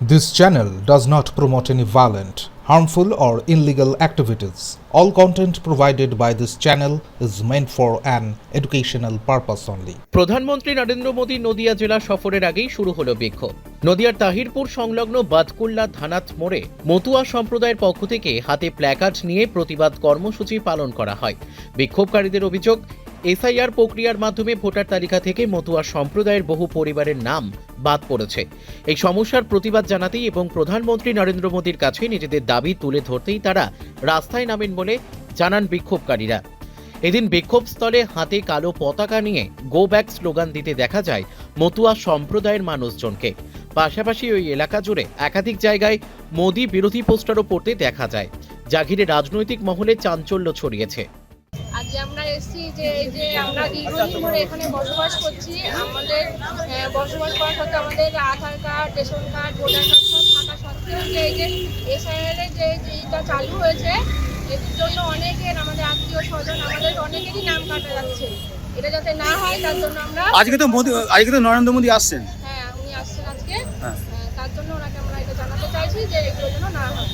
This channel does not promote any violent, harmful, or illegal activities. All content provided by this channel is meant for an educational purpose only. প্রধানমন্ত্রী নরেন্দ্র মোদী নদিয়া জেলা সফরের আগেই শুরু হলো বিক্ষোভ নদিয়ার তাহিরপুর সংলগ্ন বাদকুল্লা থানাত মোড়ে মতুয়া সম্প্রদায়ের পক্ষ থেকে হাতে প্ল্যাকার্ড নিয়ে প্রতিবাদ কর্মসূচি পালন করা হয় বিক্ষোভকারীদের অভিযোগ এসআইআর প্রক্রিয়ার মাধ্যমে ভোটার তালিকা থেকে মতুয়া সম্প্রদায়ের বহু পরিবারের নাম বাদ পড়েছে। এই সমস্যার প্রতিবাদ জানাতেই এবং প্রধানমন্ত্রী নরেন্দ্র মোদীর কাছে নিজেদের দাবি তুলে ধরতেই তারা রাস্তায় নামেন বলে জানান বিক্ষোভকারীরা। এদিন বিক্ষোভস্থলে হাতে কালো পতাকা নিয়ে গো ব্যাক স্লোগান দিতে দেখা যায় মতুয়া সম্প্রদায়ের মানুষজনকে। পাশাপাশি ওই এলাকা জুড়ে একাধিক জায়গায় মোদী বিরোধী পোস্টারও পড়তে দেখা যায়। ঘিরে রাজনৈতিক মহলে চাঞ্চল্য ছড়িয়েছে। আজ আমরা এসেছি যে এই যে আমরা দীর্ঘদিন ধরে এখানে বসবাস করছি আমাদের বসবাস করার সত্ত্বে আমাদের Aadhaar card ration card voter card সব থাকা সত্ত্বেও যে এই যে এসআইআর এর যে যেটা চালু হয়েছে এর জন্য অনেকের আমাদের আত্মীয় স্বজন আমাদের অনেকেরই নাম কাটা যাচ্ছে। এটা যাতে না হয় তার জন্য আমরা আজকে তো মোদি আজকে তো নরেন্দ্র মোদী আসছেন। হ্যাঁ উনি আসছেন আজকে। হ্যাঁ। তার জন্য ওনাকে আমরা এটা জানাতে চাইছি যে এগুলো যেন না হয়।